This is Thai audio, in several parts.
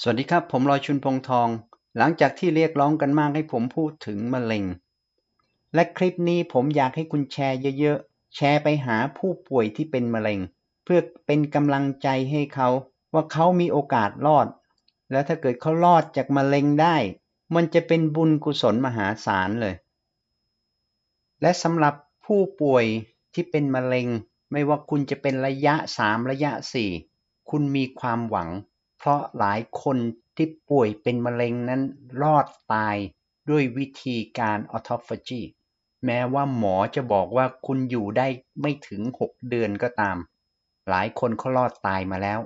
สวัสดีครับ ผมลอยชุนพงทอง หลังจากที่เรียกร้องกันมากให้ผมพูดถึงมะเร็ง และคลิปนี้ผมอยากให้คุณแชร์เยอะๆ แชร์ไปหาผู้ป่วยที่เป็นมะเร็ง เพื่อเป็นกำลังใจให้เขาว่าเขามีโอกาสรอด แล้วถ้าเกิดเขารอดจากมะเร็งได้ มันจะเป็นบุญกุศลมหาศาลเลย และสำหรับผู้ป่วยที่เป็นมะเร็ง ไม่ว่าคุณจะเป็นระยะ 3 ระยะ 4 คุณมีความหวัง เพราะหลายคนที่ป่วยเป็นมะเร็งนั้นรอดตายด้วยวิธีการออโตฟาจีแม้ว่าหมอจะบอกว่าคุณอยู่ได้ไม่ถึง 6 เดือนก็ตาม หลายคนเขารอดตายมาแล้ว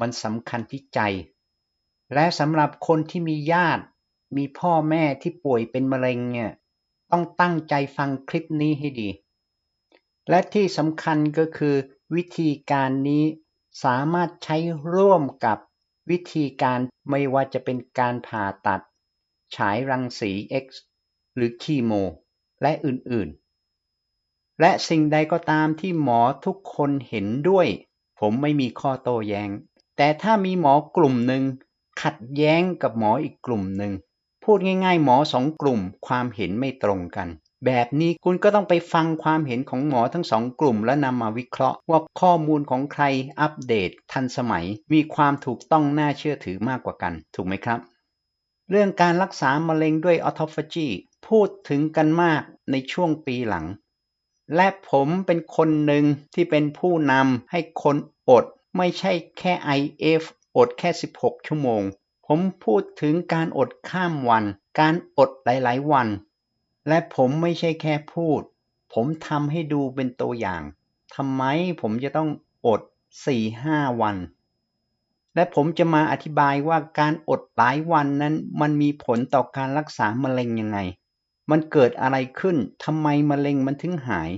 มันสำคัญที่ใจ และสำหรับคนที่มีญาติ มีพ่อแม่ที่ป่วยเป็นมะเร็งเนี่ย ต้องตั้งใจฟังคลิปนี้ให้ดี และที่สำคัญก็คือวิธีการนี้สามารถใช้ร่วมกับ วิธีการไม่ว่าจะเป็นการผ่าตัด ฉายรังสี X หรือคีโม และอื่นๆ และสิ่งใดก็ตามที่หมอทุกคนเห็นด้วย ผมไม่มีข้อโต้แยง้ง แต่ถ้ามีหมอกลุ่มหนึ่งขัดแย้งกับหมออีกกลุ่มหนึ่ง พูดง่ายๆ หมอสองกลุ่มความเห็นไม่ตรงกัน แบบนี้คุณก็ต้องไปฟังความเห็นของหมอทั้งสองกลุ่ม และนำมาวิเคราะห์ ว่าข้อมูลของใครอัปเดต ทันสมัย มีความถูกต้องน่าเชื่อถือมากกว่ากัน ถูกไหมครับ เรื่องการรักษามะเร็งด้วยออโตฟาจีพูดถึงกันมากในช่วงปีหลัง และผมเป็นคนหนึ่งที่เป็นผู้นำให้คนอด ไม่ใช่แค่ IF อดแค่ 16 ชั่วโมง ผมพูดถึงการอดข้ามวัน การอดหลาย ๆ วัน และผมไม่ใช่แค่พูด ผมทำให้ดูเป็นตัวอย่างทำไมผมจะต้องอด4-5วัน และผมจะมาอธิบายว่าการอดหลายวันนั้นมันมีผลต่อการรักษามะเร็งยังไง มันเกิดอะไรขึ้นทำไมมะเร็งมันถึงหาย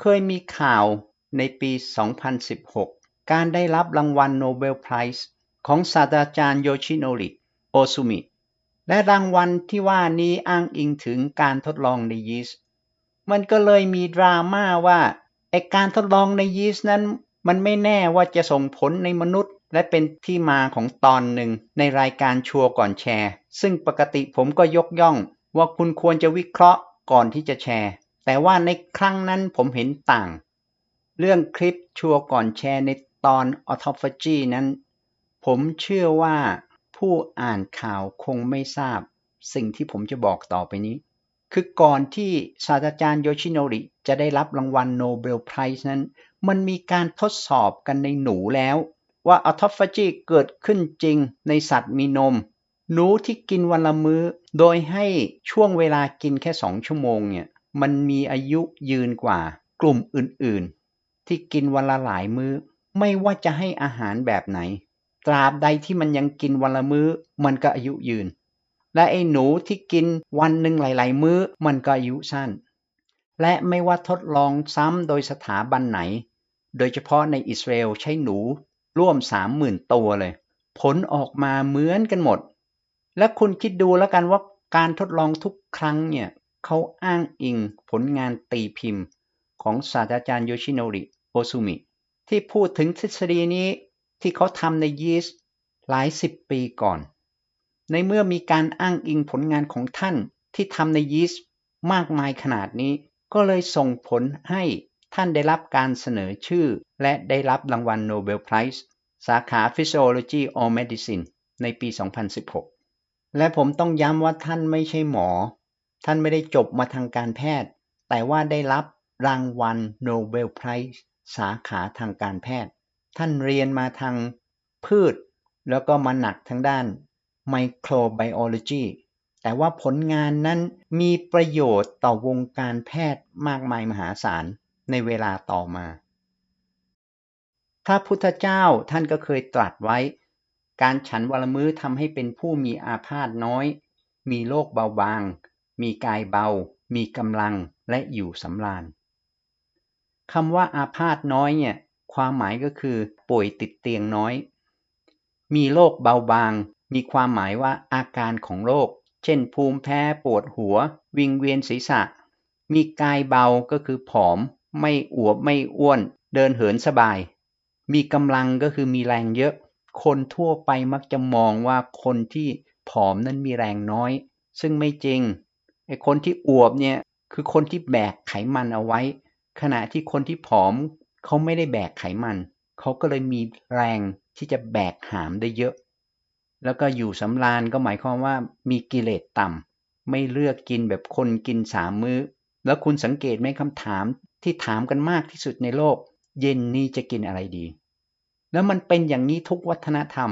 เคยมีข่าวในปี 2016 การได้รับรางวัลโนเบลไพรส์ของศาสตราจารย์โยชิโนริ โอซุมิ และรางวัลที่ว่านี้อ้างอิงถึงการทดลองในยีสต์มันก็เลยมีดราม่าว่าไอการทดลองในยีสต์นั้น มันไม่แน่ว่าจะส่งผลในมนุษย์ และเป็นที่มาของตอนหนึ่งในรายการชัวร์ก่อนแชร์ ซึ่งปกติผมก็ยกย่อง ว่าคุณควรจะวิเคราะห์ก่อนที่จะแชร์ แต่ว่าในครั้งนั้นผมเห็นต่าง เรื่องคลิปชัวร์ก่อนแชร์ในตอน autophagy นั้น ผมเชื่อว่า ผู้อ่านข่าวคงไม่ทราบ สิ่งที่ผมจะบอกต่อไปนี้ คือก่อนที่ศาสตราจารย์โยชิโนริจะได้รับรางวัลโนเบลไพรส์นั้น มันมีการทดสอบกันในหนูแล้ว ว่าออโตฟาจีเกิดขึ้นจริงในสัตว์มีนม หนูที่กินวันละมือ้อ โดยให้ช่วงเวลากินแค่2ชั่วโมงเนี่ยมันมีอายุยืนกว่ากลุ่มอื่นๆ ที่กินวันละหลายมือ้อ ไม่ว่าจะให้อาหารแบบไหน ตราบใดที่มันยังกินวันละมือ้อ มันก็อายุยืน และไอ้หนูที่กินวันหนึ่งหลาย ๆ มื้อ มันก็อายุสั้น และไม่ว่าทดลองซ้ำโดยสถาบันไหน โดยเฉพาะในอิสราเอลใช้หนูร่วม30,000ตัวเลย ผลออกมาเหมือนกันหมด และคุณคิดดูแล้วกันว่าการทดลองทุกครั้งเนี่ยเขาอ้างอิงผลงานตีพิมพ์ ของศาสตราจารย์โยชิโนริโอซุมิที่พูดถึงทฤษฎีนี้ ที่เขาทำในยีสต์หลายสิบปีก่อน ในเมื่อมีการอ้างอิงผลงานของท่านที่ทำในยีสต์มากมายขนาดนี้ ก็เลยส่งผลให้ท่านได้รับการเสนอชื่อ และได้รับรางวัลโนเบลไพรส์สาขา Physiology or Medicine ในปี 2016 และผมต้องย้ำว่าท่านไม่ใช่หมอ ท่านไม่ได้จบมาทางการแพทย์ แต่ว่าได้รับรางวัลโนเบลไพรส์สาขาทางการแพทย์ ท่านเรียนมาทางพืช แล้วก็มาหนักทางด้านไมโครไบโอโลจีแต่ว่าผลงานนั้นมีประโยชน์ต่อวงการแพทย์มากมายมหาศาลในเวลาต่อมา พระพุทธเจ้าท่านก็เคยตรัสไว้ การฉันวลมื้อทำให้เป็นผู้มีอาพาธน้อย มีโรคเบาบาง มีกายเบา มีกำลังและอยู่สำราญคำว่าอาพาธน้อยเนี่ย ความหมายก็คือ ป่วยติดเตียงน้อย มีโรคเบาบาง มีความหมายว่าอาการของโรค เช่น ภูมิแพ้ปวดหัว วิงเวียนศีรษะ มีกายเบาก็คือผอม ไม่อวบไม่อ้วน เดินเหินสบาย มีกำลังก็คือมีแรงเยอะ คนทั่วไปมักจะมองว่าคนที่ผอมนั้นมีแรงน้อย ซึ่งไม่จริงไอ้คนที่อวบเนี่ยคือคนที่แบกไขมันเอาไว้ ขณะที่คนที่ผอม เขาไม่ได้แบกไขมัน เขาก็เลยมีแรงที่จะแบกหามได้เยอะ แล้วก็อยู่สำราญก็หมายความว่ามีกิเลสต่ำไม่เลือกกินแบบคนกินสามมื้อ แล้วคุณสังเกตไหมคำถามที่ถามกันมากที่สุดในโลก เย็นนี้จะกินอะไรดี แล้วมันเป็นอย่างนี้ทุกวัฒนธรรม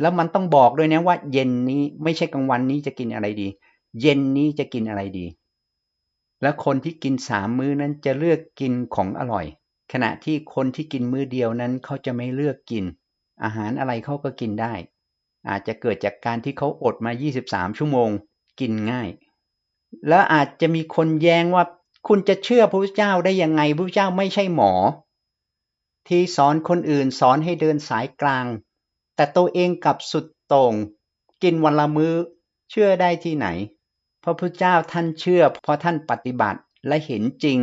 แล้วมันต้องบอกด้วยนะว่า เย็นนี้ไม่ใช่กลางวันนี้จะกินอะไรดี เย็นนี้จะกินอะไรดี และคนที่กินสามมื้อนั้นจะเลือกกินของอร่อย ขณะที่คนที่กินมื้อเดียวนั้นเขาจะไม่เลือกกิน อาหารอะไรเขาก็กินได้ อาจจะเกิดจากการที่เขาอดมา 23 ชั่วโมง กินง่าย แล้วอาจจะมีคนแย้งว่าคุณจะเชื่อพระพุทธเจ้าได้ยังไงพระพุทธเจ้าไม่ใช่หมอ ที่สอนคนอื่นสอนให้เดินสายกลาง แต่ตัวเองกลับสุดต่งกินวันละมื้อเชื่อได้ที่ไหน พระพุทธเจ้าท่านเชื่อเพราะท่านปฏิบัติและเห็นจริง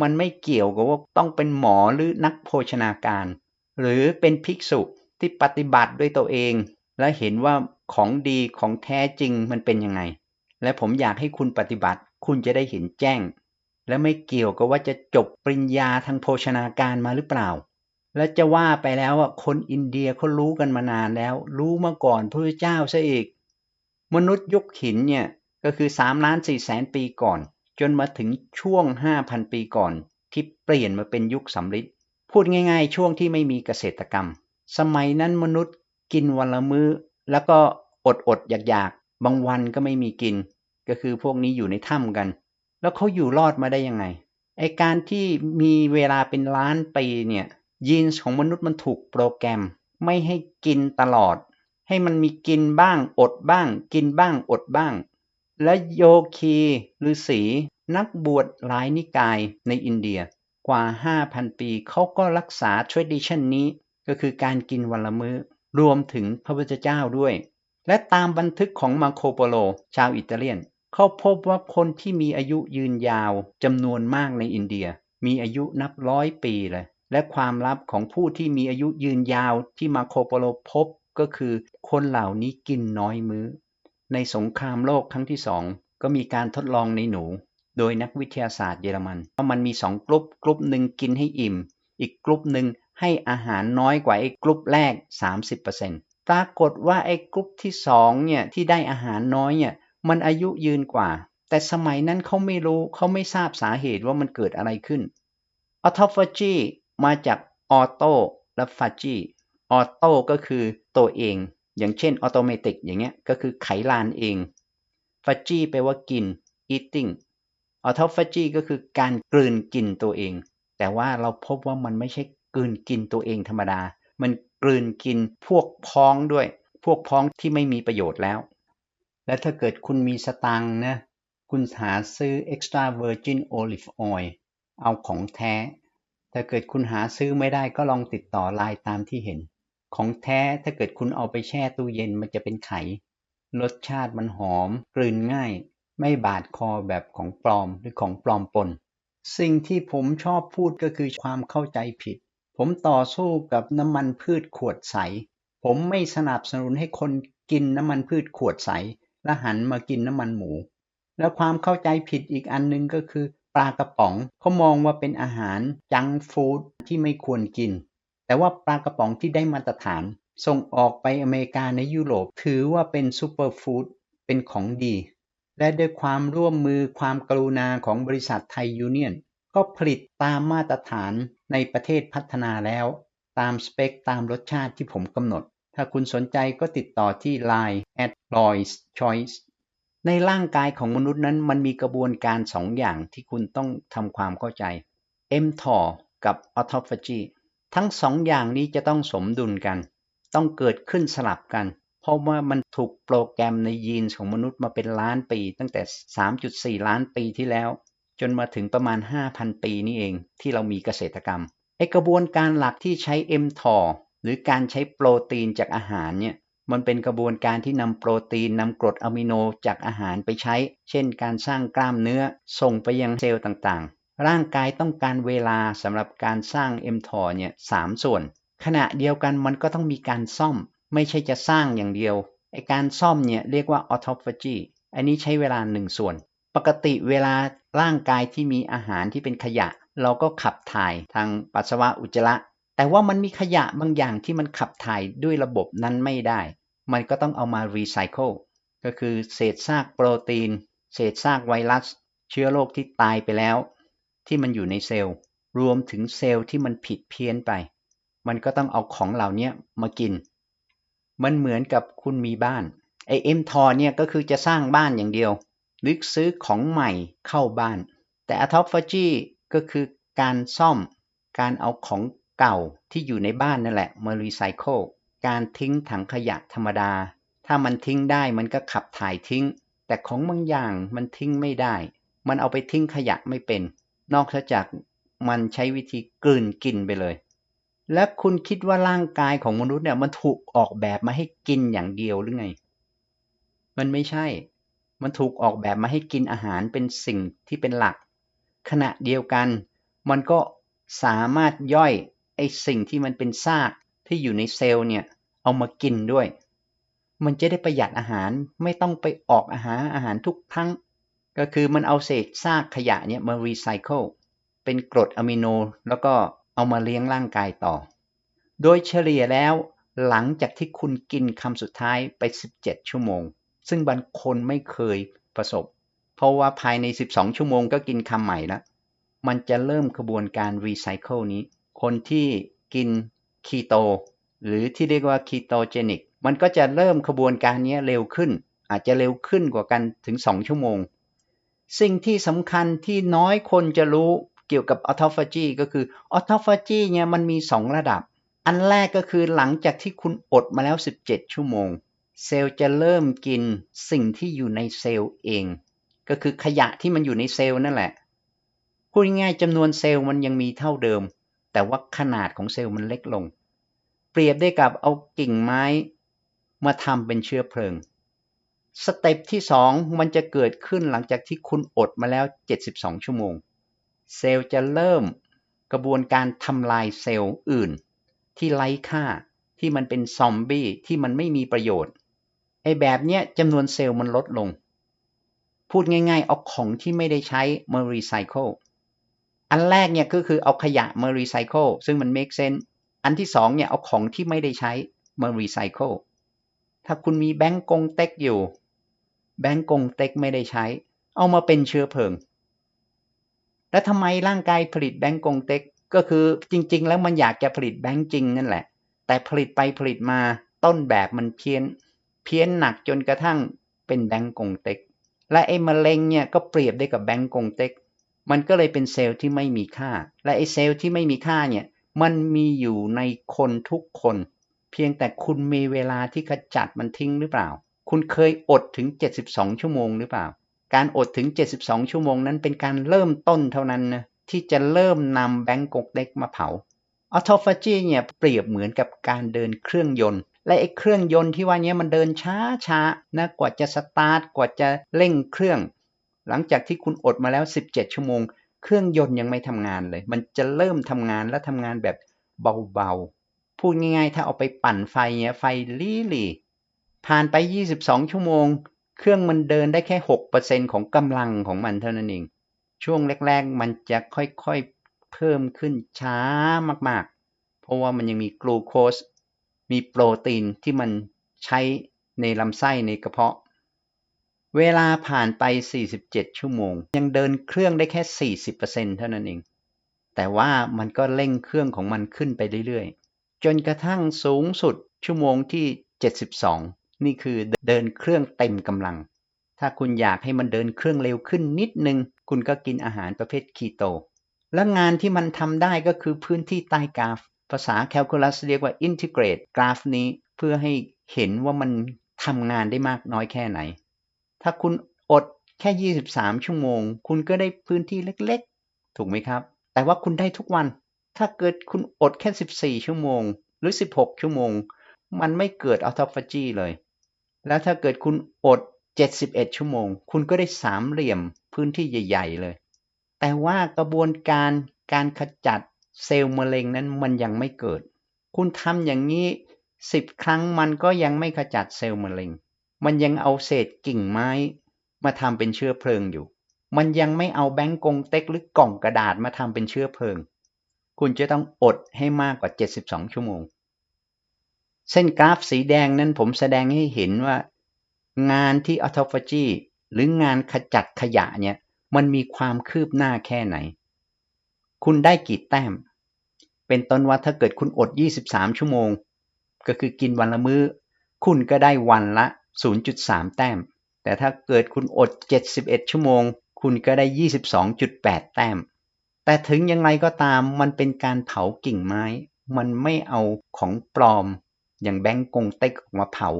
มันไม่เกี่ยวกับว่าต้องเป็นหมอหรือนักโภชนาการ หรือเป็นภิกษุที่ปฏิบัติด้วยตัวเอง และเห็นว่าของดีของแท้จริงมันเป็นยังไง และผมอยากให้คุณปฏิบัติ คุณจะได้เห็นแจ้ง และไม่เกี่ยวกับว่าจะจบปริญญาทางโภชนาการมาหรือเปล่า และจะว่าไปแล้วอะคนอินเดียเขารู้กันมานานแล้ว รู้มาก่อนพระเจ้าซะอีก มนุษย์ยุคหินเนี่ยก็คือ3ล้าน4แสนปีก่อน จนมาถึงช่วง 5,000 ปีก่อน ที่เปลี่ยนมาเป็นยุคสำริดพูดง่ายๆ ช่วงที่ไม่มีเกษตรกรรม สมัยนั้นมนุษย์กินวันละมื้อ แล้วก็อดอดๆอยากๆ บางวันก็ไม่มีกิน ก็คือพวกนี้อยู่ในถ้ำกัน แล้วเขาอยู่รอดมาได้ยังไงไอการที่มีเวลาเป็นล้านปีเนี่ยยีนส์ของมนุษย์มันถูกโปรแกรม ไม่ให้กินตลอด ให้มันมีกินบ้างอดบ้าง กินบ้างอดบ้าง และโยคีฤาษีนักบวชหลายนิกายในอินเดียกว่า 5,000 ปีเขาก็รักษา tradition นี้ก็คือการกินวันละมื้อ รวมถึงพระพุทธเจ้าด้วย และตามบันทึกของมาโคโปโล ชาวอิตาเลียน เขาพบว่าคนที่มีอายุยืนยาวจำนวนมากในอินเดีย มีอายุนับร้อยปีเลย และความลับของผู้ที่มีอายุยืนยาวที่มาโคโปโลพบก็คือคนเหล่านี้กินน้อยมื้อ ในสงครามโลกครั้งที่สองก็มีการทดลองในหนู โดยนักวิทยาศาสตร์เยอรมันว่ามันมีสองกลุ่มกลุ่มหนึ่งกินให้อิ่ม อีกกลุ่มหนึ่งให้อาหารน้อยกว่าไอ้กลุ่มแรก 30%ปรากฏว่าไอ้กลุ่มที่สองเนี่ยที่ได้อาหารน้อยเนี่ยมันอายุยืนกว่า แต่สมัยนั้นเขาไม่รู้เขาไม่ทราบสาเหตุว่ามันเกิดอะไรขึ้น autophagy มาจากออโตและฟาจีออโตก็คือตัวเอง อย่างเช่นออโตเมติกอย่างเงี้ยก็คือไขลานเองฟาจีแปลว่ากิน eating ออโตฟาจีก็คือการกลืนกินตัวเอง แต่ว่าเราพบว่ามันไม่ใช่กลืนกินตัวเองธรรมดา มันกลืนกินพวกพ้องด้วย พวกพ้องที่ไม่มีประโยชน์แล้ว และถ้าเกิดคุณมีสตังนะคุณหาซื้อ extra virgin olive oil เอาของแท้ ถ้าเกิดคุณหาซื้อไม่ได้ก็ลองติดต่อไลน์ตามที่เห็น ของแท้ถ้าเกิดคุณเอาไปแช่ตู้เย็นมันจะเป็นไข รสชาติมันหอม กลืนง่าย ไม่บาดคอแบบของปลอมหรือของปลอมปน สิ่งที่ผมชอบพูดก็คือความเข้าใจผิด ผมต่อสู้กับน้ำมันพืชขวดใส ผมไม่สนับสนุนให้คนกินน้ำมันพืชขวดใส และหันมากินน้ำมันหมู แล้วความเข้าใจผิดอีกอันหนึงก็คือ ปลากระป๋องเขามองว่าเป็นอาหารจังฟู้ดที่ไม่ควรกิน แต่ว่าปลากระป๋องที่ได้มาตรฐาน ส่งออกไปอเมริกาในยุโรปถือว่าเป็นซูเปอร์ฟู้ดเป็นของดี และด้วยความร่วมมือความกรุณาของบริษัทไทยยูเนียน ก็ผลิตตามมาตรฐานในประเทศพัฒนาแล้ว ตามสเปคตามรสชาติที่ผมกำหนด ถ้าคุณสนใจก็ติดต่อที่ Line at Roy's Choice ในร่างกายของมนุษย์นั้นมันมีกระบวนการสองอย่างที่คุณต้องทำความเข้าใจ mTOR กับ autophagy ทั้งสองอย่างนี้จะต้องสมดุลกัน ต้องเกิดขึ้นสลับกัน เพราะว่ามันถูกโปรแกรมในยีนของมนุษย์มาเป็นล้านปี ตั้งแต่ 3.4 ล้านปีที่แล้ว จนมาถึงประมาณ 5,000 ปีนี่เองที่เรามีเกษตรกรรมไอกระบวนการหลักที่ใช้ mTOR หรือการใช้โปรตีนจากอาหารเนี่ยมันเป็นกระบวนการที่นำโปรตีนนำกรดอะมิโนจากอาหารไปใช้ เช่น การสร้างกล้ามเนื้อส่งไปยังเซลล์ต่างๆ ร่างกายต้องการเวลาสำหรับการสร้าง mTOR เนี่ยสามส่วน ขณะเดียวกันมันก็ต้องมีการซ่อม ไม่ใช่จะสร้างอย่างเดียวไอการซ่อมเนี่ยเรียกว่า autophagy อันนี้ใช้เวลาหนึ่งส่วน ปกติเวลาร่างกายที่มีอาหารที่เป็นขยะ เราก็ขับถ่ายทางปัสสาวะอุจจาระ แต่ว่ามันมีขยะบางอย่างที่มันขับถ่ายด้วยระบบนั้นไม่ได้ มันก็ต้องเอามารีไซเคิลก็คือเศษซากโปรตีน เศษซากไวรัส เชื้อโรคที่ตายไปแล้ว ที่มันอยู่ในเซลล์ รวมถึงเซลล์ที่มันผิดเพี้ยนไป มันก็ต้องเอาของเหล่านี้มากิน มันเหมือนกับคุณมีบ้านไอเอ็มทอเนี่ยก็คือจะสร้างบ้านอย่างเดียว หรือซื้อของใหม่เข้าบ้าน แต่อะทอฟาจีก็คือการซ่อม การเอาของเก่าที่อยู่ในบ้านนั่นแหละมารีไซเคิลการทิ้งถังขยะธรรมดา ถ้ามันทิ้งได้มันก็ขับถ่ายทิ้ง แต่ของบางอย่างมันทิ้งไม่ได้ มันเอาไปทิ้งขยะไม่เป็น นอกจากมันใช้วิธีกลืนกินไปเลย และคุณคิดว่าร่างกายของมนุษย์เนี่ยมันถูกออกแบบมาให้กินอย่างเดียวหรือไง มันไม่ใช่ มันถูกออกแบบมาให้กินอาหารเป็นสิ่งที่เป็นหลัก ขณะเดียวกัน มันก็สามารถย่อยไอสิ่งที่มันเป็นซากที่อยู่ในเซลล์เนี่ย เอามากินด้วย มันจะได้ประหยัดอาหารไม่ต้องไปออกอาหารอาหารทุกครั้ง ก็คือมันเอาเศษซากขยะเนี่ยมารีไซเคิลเป็นกรดอะมิโน แล้วก็เอามาเลี้ยงร่างกายต่อ โดยเฉลี่ยแล้วหลังจากที่คุณกินคำสุดท้ายไป 17 ชั่วโมง ซึ่งบางคนไม่เคยประสบ เพราะว่าภายใน 12 ชั่วโมงก็กินคำใหม่แล้วมันจะเริ่มกระบวนการรีไซเคิลนี้ คนที่กินคีโตหรือที่เรียกว่าคีโตเจนิกมันก็จะเริ่มกระบวนการนี้เร็วขึ้น อาจจะเร็วขึ้นกว่ากันถึง 2 ชั่วโมง สิ่งที่สำคัญที่น้อยคนจะรู้เกี่ยวกับออโตฟาจีก็คือออโตฟาจีเนี่ยมันมี 2 ระดับ อันแรกก็คือหลังจากที่คุณอดมาแล้ว 17 ชั่วโมง เซลล์จะเริ่มกินสิ่งที่อยู่ในเซลล์เอง ก็คือขยะที่มันอยู่ในเซลล์นั่นแหละ พูดง่ายๆจำนวนเซลล์มันยังมีเท่าเดิม แต่ว่าขนาดของเซลล์มันเล็กลง เปรียบได้กับเอากิ่งไม้มาทำเป็นเชื้อเพลิง สเต็ปที่ 2 มันจะเกิดขึ้นหลังจากที่คุณอดมาแล้ว 72 ชั่วโมง เซลล์จะเริ่มกระบวนการทำลายเซลล์อื่น ที่ไร้ค่าที่มันเป็นซอมบี้ที่มันไม่มีประโยชน์ไอ้แบบเนี้ยจำนวนเซลล์มันลดลง พูดง่ายๆ เอาของที่ไม่ได้ใช้มารีไซเคิลอันแรกเนี่ยก็คือเอาขยะมารีไซเคิลซึ่งมัน make sense อันที่สองเนี่ยเอาของที่ไม่ได้ใช้มารีไซเคิลถ้าคุณมีแบงก์กงเต็กอยู่ แบงก์กงเต็กไม่ได้ใช้ เอามาเป็นเชื้อเพลิง แล้วทำไมร่างกายผลิตแบงก์กงเต็กก็คือจริง ๆ แล้วมันอยากจะผลิตแบงก์จริงนั่นแหละ แต่ผลิตไปผลิตมาต้นแบบมันเพี้ยน เพี้ยนหนักจนกระทั่งเป็นแบงก์กงเต็ก และไอ้มะเร็งเนี่ยก็เปรียบได้กับแบงก์กงเต็ก มันก็เลยเป็นเซลล์ที่ไม่มีค่า และไอ้เซลล์ที่ไม่มีค่าเนี่ยมันมีอยู่ในคนทุกคน เพียงแต่คุณมีเวลาที่ขจัดมันทิ้งหรือเปล่า คุณเคยอดถึง 72 ชั่วโมงหรือเปล่า การอดถึง 72 ชั่วโมงนั้นเป็นการเริ่มต้นเท่านั้นนะที่จะเริ่มนำแบงก์กเต็กมาเผาออโตฟาจีเนี่ยเปรียบเหมือนกับการเดินเครื่องยนต์ และไอ้เครื่องยนต์ที่ว่านี้มันเดินช้าช้านะกว่าจะสตาร์ทกว่าจะเร่งเครื่อง หลังจากที่คุณอดมาแล้ว 17 ชั่วโมง เครื่องยนต์ยังไม่ทำงานเลย มันจะเริ่มทำงานและทำงานแบบเบาๆพูดง่ายๆ ถ้าเอาไปปั่นไฟเนี่ยไฟลี่ลี่ ผ่านไป 22 ชั่วโมง เครื่องมันเดินได้แค่ 6%ของกำลังของมันเท่านั้นเอง ช่วงแรก ๆ มันจะค่อยๆ เพิ่มขึ้นช้ามากๆ เพราะว่ามันยังมีกลูโคส มีโปรตีนที่มันใช้ในลำไส้ในกระเพาะ เวลาผ่านไป 47 ชั่วโมง ยังเดินเครื่องได้แค่ 40%เท่านั้นเอง แต่ว่ามันก็เร่งเครื่องของมันขึ้นไปเรื่อยๆ จนกระทั่งสูงสุดชั่วโมงที่ 72 นี่คือเดินเครื่องเต็มกำลัง ถ้าคุณอยากให้มันเดินเครื่องเร็วขึ้นนิดนึง คุณก็กินอาหารประเภทคีโต และงานที่มันทำได้ก็คือพื้นที่ใต้กราฟ ภาษาแคลคูลัสเรียกว่า integrate กราฟนี้เพื่อให้เห็นว่ามันทำงานได้มากน้อยแค่ไหน ถ้าคุณอดแค่ 23 ชั่วโมง คุณก็ได้พื้นที่เล็กๆ ถูกไหมครับ แต่ว่าคุณได้ทุกวัน ถ้าเกิดคุณอดแค่ 14 ชั่วโมง หรือ 16 ชั่วโมง มันไม่เกิดอัลทอฟาจีเลย แล้วถ้าเกิดคุณอด 71 ชั่วโมง คุณก็ได้สามเหลี่ยมพื้นที่ใหญ่ ๆ เลย แต่ว่ากระบวนการการขจัดเซลล์มะเร็งนั้นมันยังไม่เกิด คุณทำอย่างนี้ 10 ครั้งมันก็ยังไม่ขจัดเซลล์มะเร็ง มันยังเอาเศษกิ่งไม้มาทำเป็นเชื้อเพลิงอยู่ มันยังไม่เอาแบงก์กงเต็กหรือกล่องกระดาษมาทำเป็นเชื้อเพลิง คุณจะต้องอดให้มากกว่า 72 ชั่วโมง เส้นกราฟสีแดงนั้นผมแสดงให้เห็นว่า งานที่ออโตฟาจีหรืองานขจัดขยะเนี่ย มันมีความคืบหน้าแค่ไหน คุณได้กี่แต้ม เป็นต้นว่าถ้าเกิดคุณอด 23 ชั่วโมง ก็คือกินวันละมื้อ คุณก็ได้วันละ 0.3 แต้ม แต่ถ้าเกิดคุณอด 71 ชั่วโมง คุณก็ได้ 22.8 แต้ม แต่ถึงยังไงก็ตามมันเป็นการเผากิ่งไม้ มันไม่เอาของปลอม อย่างแบงก์กงเต็กออกมาเผา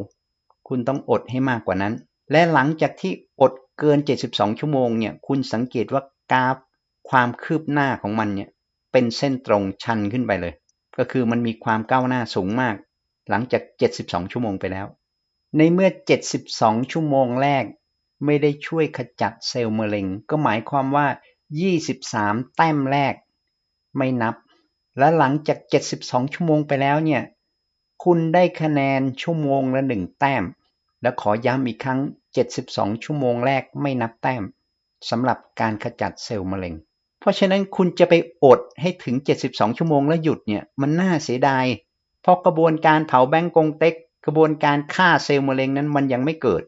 คุณต้องอดให้มากกว่านั้น และหลังจากที่อดเกิน 72 ชั่วโมงเนี่ย คุณสังเกตว่ากราฟความคืบหน้าของมันเนี่ย เป็นเส้นตรงชันขึ้นไปเลย ก็คือมันมีความก้าวหน้าสูงมาก หลังจาก 72 ชั่วโมงไปแล้ว ในเมื่อ 72 ชั่วโมงแรก ไม่ได้ช่วยขจัดเซลล์มะเร็ง ก็หมายความว่า 23 แต้มแรก ไม่นับ และหลังจาก 72 ชั่วโมงไปแล้วเนี่ย คุณได้คะแนนชั่วโมงละ1แต้ม แล้วขอย้ำอีกครั้ง 72 ชั่วโมงแรกไม่นับแต้มสำหรับการขจัดเซลล์มะเร็ง เพราะฉะนั้นคุณจะไปอดให้ถึง 72 ชั่วโมงแล้วหยุดเนี่ยมันน่าเสียดาย เพราะกระบวนการเผาแบงก์กงเต็ก กระบวนการฆ่าเซลล์มะเร็งนั้นมันยังไม่เกิด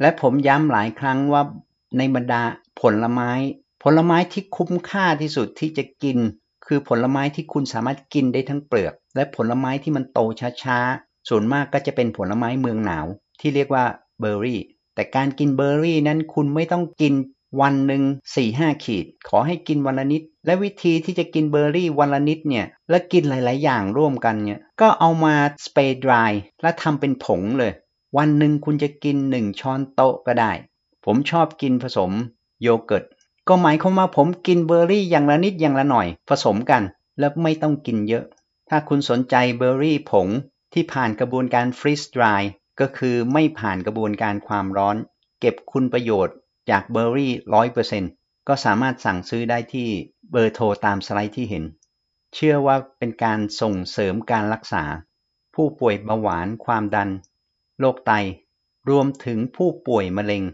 และผมย้ำหลายครั้งว่าในบรรดาผลไม้ ผลไม้ที่คุ้มค่าที่สุดที่จะกิน คือผลไม้ที่คุณสามารถกินได้ทั้งเปลือก และผลไม้ที่มันโตช้าๆ ส่วนมากก็จะเป็นผลไม้เมืองหนาว ที่เรียกว่าเบอร์รี่ แต่การกินเบอร์รี่นั้นคุณไม่ต้องกินวันหนึ่ง4 5ขีด ขอให้กินวันละนิด และวิธีที่จะกินเบอร์รี่วันละนิดเนี่ย และกินหลาย ๆ อย่างร่วมกันเนี่ย ก็เอามาสเปรย์ดรายและทำเป็นผงเลย วันหนึ่งคุณจะกิน 1 ช้อนโต๊ะก็ได้ ผมชอบกินผสมโยเกิร์ต ก็หมายความว่าผมกินเบอร์รี่อย่างละนิดอย่างละหน่อย ผสมกัน แล้วไม่ต้องกินเยอะ ถ้าคุณสนใจเบอร์รี่ผงที่ผ่านกระบวนการฟรีสดรายก็คือไม่ผ่านกระบวนการความร้อน เก็บคุณประโยชน์จากเบอร์รี่ร้อยเปอร์เซ็นก็สามารถสั่งซื้อได้ที่เบอร์โทรตามสไลด์ที่เห็น เชื่อว่าเป็นการส่งเสริมการรักษา ผู้ป่วยเบาหวานความดันโรคไต รวมถึงผู้ป่วยมะเร็ง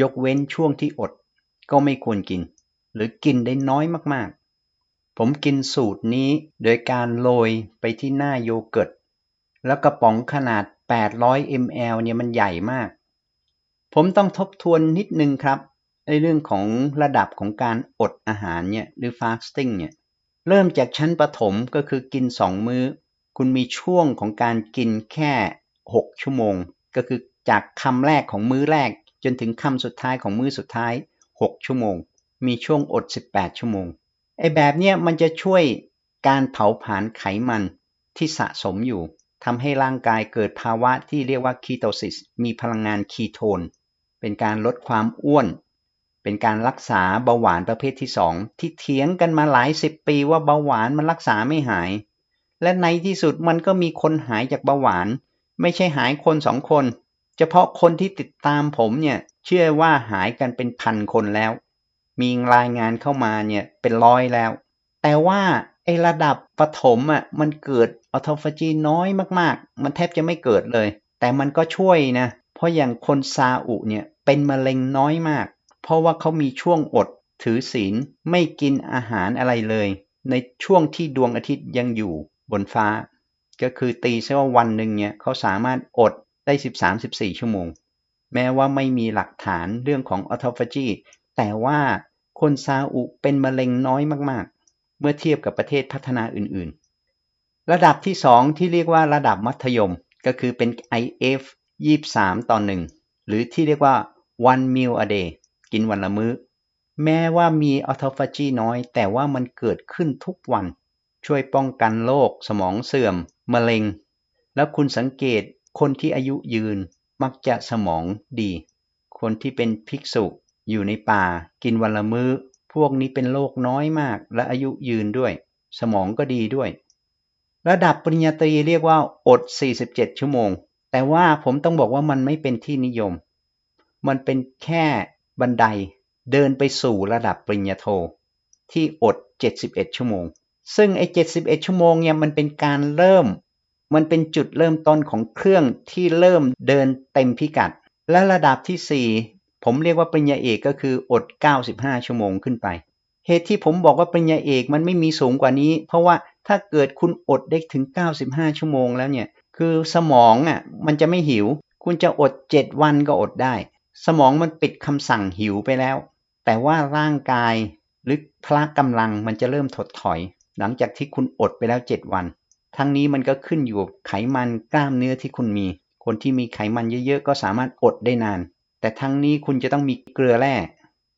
ยกเว้นช่วงที่อด ก็ไม่ควรกิน หรือกินได้น้อยมากๆ ผมกินสูตรนี้โดยการโรยไปที่หน้าโยเกิร์ต แล้วกระป๋องขนาด 800 ml เนี่ยมันใหญ่มาก ผมต้องทบทวนนิดนึงครับในเรื่องของระดับของการอดอาหารเนี่ยหรือ fasting เนี่ยเริ่มจากชั้นประถมก็คือกิน2มื้อ คุณมีช่วงของการกินแค่ 6 ชั่วโมง ก็คือจากคำแรกของมื้อแรก จนถึงคำสุดท้ายของมื้อสุดท้าย 6 ชั่วโมง มีช่วงอด 18 ชั่วโมง ไอ้แบบเนี้ยมันจะช่วยการเผาผลาญไขมันที่สะสมอยู่ทำให้ร่างกายเกิดภาวะที่เรียกว่าคีโตซิส มีพลังงานคีโทน เป็นการลดความอ้วน เป็นการรักษาเบาหวานประเภทที่2ที่เถียงกันมาหลายสิบปีว่าเบาหวานมันรักษาไม่หาย และในที่สุดมันก็มีคนหายจากเบาหวาน ไม่ใช่หายคนสองคน เฉพาะคนที่ติดตามผมเนี่ย เชื่อว่าหายกันเป็นพันคนแล้ว มีรายงานเข้ามาเนี่ยเป็นร้อยแล้ว แต่ว่าไอระดับปฐมอะมันเกิดออโตฟาจีน้อยมากๆ มันแทบจะไม่เกิดเลย แต่มันก็ช่วยนะ เพราะอย่างคนซาอุเนี่ยเป็นมะเร็งน้อยมาก เพราะว่าเขามีช่วงอดถือศีลไม่กินอาหารอะไรเลย ในช่วงที่ดวงอาทิตย์ยังอยู่บนฟ้า ก็คือตีซะว่าวันหนึ่งเนี่ยเขาสามารถอดได้ 13-14 ชั่วโมง แม้ว่าไม่มีหลักฐานเรื่องของออโตฟจีแต่ว่าคนซาอุเป็นมะเร็งน้อยมาก ๆ เมื่อเทียบกับประเทศพัฒนาอื่น ๆ ระดับที่2ที่เรียกว่าระดับมัธยมก็คือเป็น IF 23 ต่อ 1 หรือที่เรียกว่า one meal a day กินวันละมื้อ แม้ว่ามีออโตฟจีน้อย แต่ว่ามันเกิดขึ้นทุกวัน ช่วยป้องกันโรคสมองเสื่อม มะเร็ง แล้วคุณสังเกตคนที่อายุยืน มักจะสมองดี คนที่เป็นภิกษุอยู่ในป่า กินวันละมื้อ พวกนี้เป็นโรคน้อยมาก และอายุยืนด้วย สมองก็ดีด้วย ระดับปริญญาตรีเรียกว่าอด 47 ชั่วโมง แต่ว่าผมต้องบอกว่ามันไม่เป็นที่นิยม มันเป็นแค่บันไดเดินไปสู่ระดับปริญญาโท ที่อด 71 ชั่วโมง ซึ่งไอ้ 71 ชั่วโมงเนี่ยมันเป็นการเริ่ม มันเป็นจุดเริ่มต้นของเครื่องที่เริ่มเดินเต็มพิกัด และระดับที่ 4 ผมเรียกว่าปริญญาเอกก็คืออด 95 ชั่วโมงขึ้นไป เหตุที่ผมบอกว่าปริญญาเอกมันไม่มีสูงกว่านี้ เพราะว่าถ้าเกิดคุณอดได้ถึง 95 ชั่วโมงแล้วเนี่ยคือสมองอะมันจะไม่หิว คุณจะอด 7 วันก็อดได้ สมองมันปิดคำสั่งหิวไปแล้ว แต่ว่าร่างกายหรือพละกำลังมันจะเริ่มถดถอย หลังจากที่คุณอดไปแล้ว 7 วัน ทั้งนี้มันก็ขึ้นอยู่กับไขมันกล้ามเนื้อที่คุณมี คนที่มีไขมันเยอะๆ ก็สามารถอดได้นาน แต่ทั้งนี้คุณจะต้องมีเกลือแร่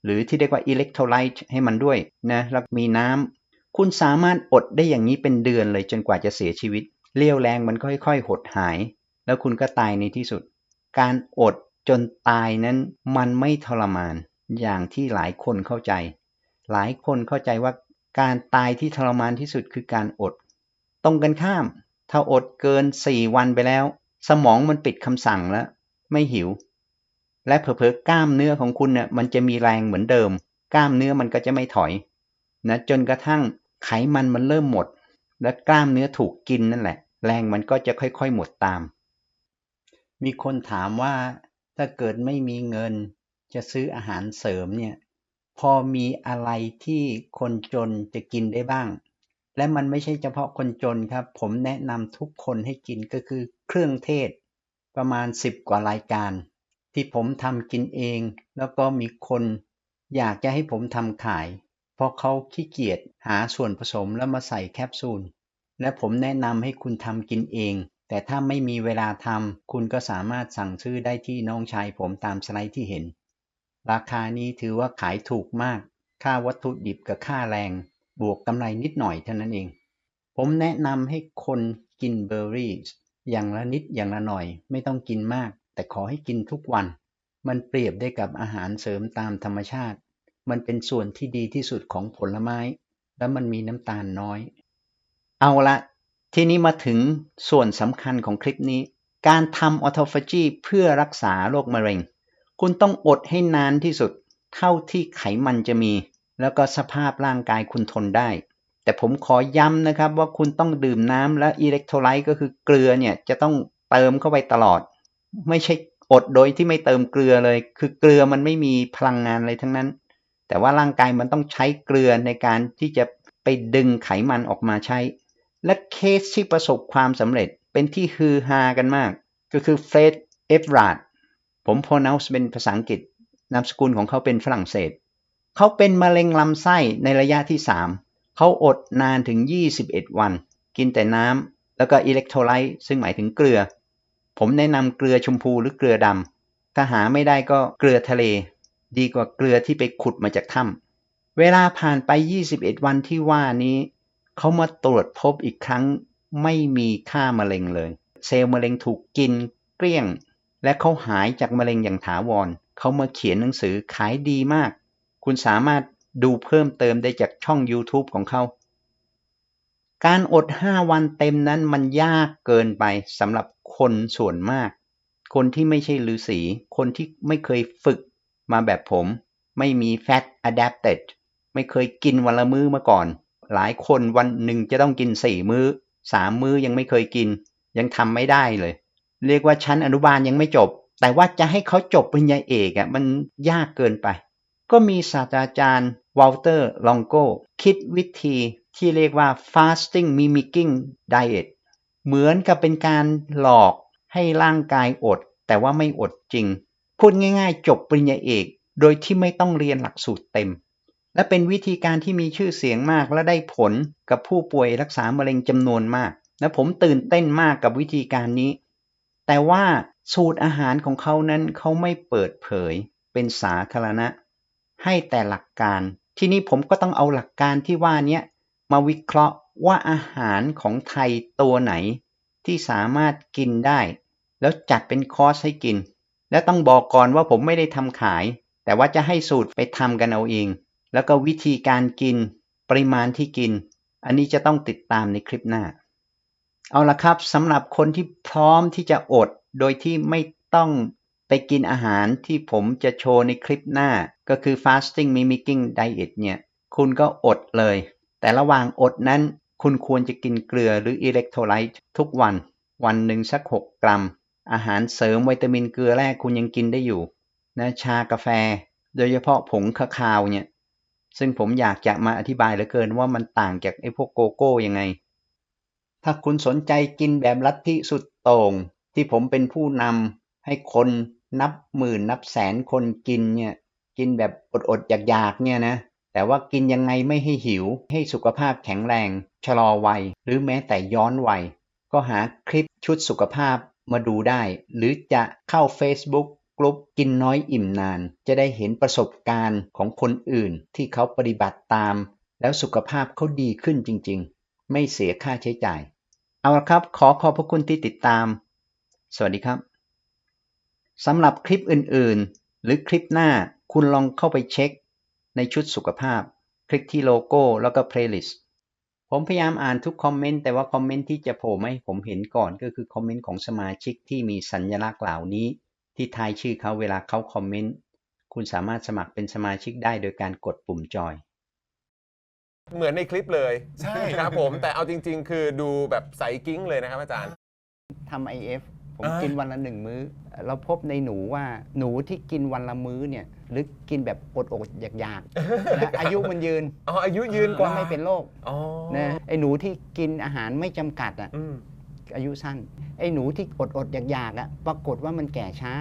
หรือที่เรียกว่าอิเล็กโทรไลต์ให้มันด้วยนะแล้วมีน้ำคุณสามารถอดได้อย่างนี้เป็นเดือนเลยจนกว่าจะเสียชีวิตเลี้ยวแรงมันค่อยๆ หดหาย แล้วคุณก็ตายในที่สุด การอดจนตายนั้นมันไม่ทรมาน อย่างที่หลายคนเข้าใจ หลายคนเข้าใจว่าการตายที่ทรมานที่สุดคือการอด ตรงกันข้าม ถ้าอดเกิน4วันไปแล้ว สมองมันปิดคำสั่งแล้ว ไม่หิว และเผลอๆกล้ามเนื้อของคุณเนี่ยมันจะมีแรงเหมือนเดิม กล้ามเนื้อมันก็จะไม่ถอยนะจนกระทั่งไขมันมันเริ่มหมด และกล้ามเนื้อถูกกินนั่นแหละ แรงมันก็จะค่อยๆหมดตาม มีคนถามว่าถ้าเกิดไม่มีเงินจะซื้ออาหารเสริมเนี่ย พอมีอะไรที่คนจนจะกินได้บ้าง และมันไม่ใช่เฉพาะคนจนครับ ผมแนะนำทุกคนให้กินก็คือเครื่องเทศประมาณ 10 กว่ารายการ ที่ผมทำกินเอง แล้วก็มีคนอยากจะให้ผมทำขาย เพราะเขาขี้เกียจหาส่วนผสมแล้วมาใส่แคปซูล และผมแนะนำให้คุณทำกินเอง แต่ถ้าไม่มีเวลาทำคุณก็สามารถสั่งซื้อได้ที่น้องชายผมตามสไลด์ที่เห็น ราคานี้ถือว่าขายถูกมาก ค่าวัตถุดิบกับค่าแรง บวกกำไรนิดหน่อยเท่านั้นเอง ผมแนะนำให้คนกินเบอร์รี่อย่างละนิดอย่างละหน่อย ไม่ต้องกินมาก แต่ขอให้กินทุกวัน มันเปรียบได้กับอาหารเสริมตามธรรมชาติ มันเป็นส่วนที่ดีที่สุดของผลไม้ และมันมีน้ำตาลน้อย เอาละทีนี้มาถึงส่วนสำคัญของคลิปนี้ การทำออโตฟาจีเพื่อรักษาโรคมะเร็ง คุณต้องอดให้นานที่สุด เท่าที่ไขมันจะมี แล้วก็สภาพร่างกายคุณทนได้ แต่ผมขอย้ำนะครับว่าคุณต้องดื่มน้ำและอิเล็กโทรไลต์ก็คือเกลือเนี่ยจะต้องเติมเข้าไปตลอด ไม่ใช่อดโดยที่ไม่เติมเกลือเลย คือเกลือมันไม่มีพลังงานอะไรทั้งนั้น แต่ว่าร่างกายมันต้องใช้เกลือในการที่จะไปดึงไขมันออกมาใช้ และเคสที่ประสบความสำเร็จเป็นที่ฮือฮากันมาก ก็คือเฟรดเอฟราดผม pronounce เป็นภาษาอังกฤษ นามสกุลของเขาเป็นฝรั่งเศส เขาเป็นมะเร็งลำไส้ในระยะที่3เขาอดนานถึง 21 วัน กินแต่น้ำแล้วก็อิเล็กโทรไลต์ซึ่งหมายถึงเกลือ ผมแนะนำเกลือชมพูหรือเกลือดำถ้าหาไม่ได้ก็เกลือทะเล ดีกว่าเกลือที่ไปขุดมาจากถ้ำเวลาผ่านไป 21 วันที่ว่านี้ เขามาตรวจพบอีกครั้งไม่มีค่ามะเร็งเลย เซลล์มะเร็งถูกกินเกลี้ยง และเขาหายจากมะเร็งอย่างถาวรเขามาเขียนหนังสือขายดีมาก คุณสามารถดูเพิ่มเติมได้จากช่อง YouTube ของเขา การอด 5 วันเต็มนั้นมันยากเกินไปสำหรับคนส่วนมาก คนที่ไม่ใช่ฤาษี คนที่ไม่เคยฝึกมาแบบผม ไม่มี Fat Adapted ไม่เคยกินวันละมื้อมาก่อน หลายคนวันหนึ่งจะต้องกิน4มื้อ3มื้อยังไม่เคยกิน ยังทำไม่ได้เลย เรียกว่าชั้นอนุบาลยังไม่จบ แต่ว่าจะให้เขาจบปริญญาเอกอะมันยากเกินไป ก็มีศาสตราจารย์วอลเตอร์ลองโกคิดวิธีที่เรียกว่า fasting mimicking diet เหมือนกับเป็นการหลอกให้ร่างกายอด แต่ว่าไม่อดจริง พูดง่าย ๆ จบปริญญาเอก โดยที่ไม่ต้องเรียนหลักสูตรเต็ม และเป็นวิธีการที่มีชื่อเสียงมากและได้ผลกับผู้ป่วยรักษามะเร็งจำนวนมาก และผมตื่นเต้นมากกับวิธีการนี้ แต่ว่าสูตรอาหารของเขานั้นเขาไม่เปิดเผยเป็นสาธารณะ ให้แต่หลักการ ทีนี้ผมก็ต้องเอาหลักการที่ว่านี้มาวิเคราะห์ว่าอาหารของไทยตัวไหน ที่สามารถกินได้ แล้วจัดเป็นคอร์สให้กิน และต้องบอกก่อนว่าผมไม่ได้ทำขาย แต่ว่าจะให้สูตรไปทำกันเอาเอง แล้วก็วิธีการกิน ปริมาณที่กิน อันนี้จะต้องติดตามในคลิปหน้า เอาละครับสำหรับคนที่พร้อมที่จะอด โดยที่ไม่ต้องไปกินอาหารที่ผมจะโชว์ในคลิปหน้า ก็คือ fasting mimicking diet เนี่ย คุณก็อดเลย แต่ระหว่างอดนั้น คุณควรจะกินเกลือหรืออิเล็กโทรไลต์ทุกวัน วันหนึ่งสัก 6 กรัม อาหารเสริมวิตามินเกลือแร่คุณยังกินได้อยู่นะชากาแฟ โดยเฉพาะผงคาคาวเนี่ย ซึ่งผมอยากจะมาอธิบายเหลือเกินว่ามันต่างจากไอ้พวกโกโก้ยังไง ถ้าคุณสนใจกินแบบลัทธิสุดโต่งที่ผมเป็นผู้นำให้คนนับหมื่นนับแสนคนกินเนี่ย กินแบบอดๆอยากๆเนี่ยนะแต่ว่ากินยังไงไม่ให้หิว ให้สุขภาพแข็งแรง ชะลอวัย หรือแม้แต่ย้อนวัย ก็หาคลิปชุดสุขภาพมาดูได้ หรือจะเข้า Facebook กลุ่มกินน้อยอิ่มนาน จะได้เห็นประสบการณ์ของคนอื่นที่เขาปฏิบัติตาม แล้วสุขภาพเขาดีขึ้นจริงๆ ไม่เสียค่าใช้จ่าย เอาละครับ ขอขอบพระคุณที่ติดตาม สวัสดีครับสำหรับคลิปอื่นๆ หรือคลิปหน้า คุณลองเข้าไปเช็ค ในชุดสุขภาพ คลิกที่โลโก้แล้วก็ playlist ผมพยายามอ่านทุกคอมเมนต์แต่ว่าคอมเมนต์ที่จะโผล่มาให้ผมเห็นก่อนก็คือคอมเมนต์ของสมาชิกที่มีสัญลักษณ์เหล่านี้ ที่ทายชื่อเขาเวลาเขาคอมเมนต์คุณสามารถสมัครเป็นสมาชิกได้โดยการกดปุ่มจอย เหมือนในคลิปเลยใช่ ครับผมแต่เอาจริง ๆ คือดูแบบใสกิ้งเลยนะครับอาจารย์ ทำ IF ผมอ่ากิกินวันละหนึ่งมื้อ เราพบในหนูว่าหนูที่กินวันละมื้อเนี่ยหรือกินแบบอดๆอยากๆนะอายุมันยืนอ๋ออายุยืนกว่าและไม่เป็นโรคอ๋อนะไอ้หนูที่กินอาหารไม่จำกัดอะอืมอายุสั้น ไอ้หนูที่อดๆอยากๆอะปรากฏว่ามันแก่ช้า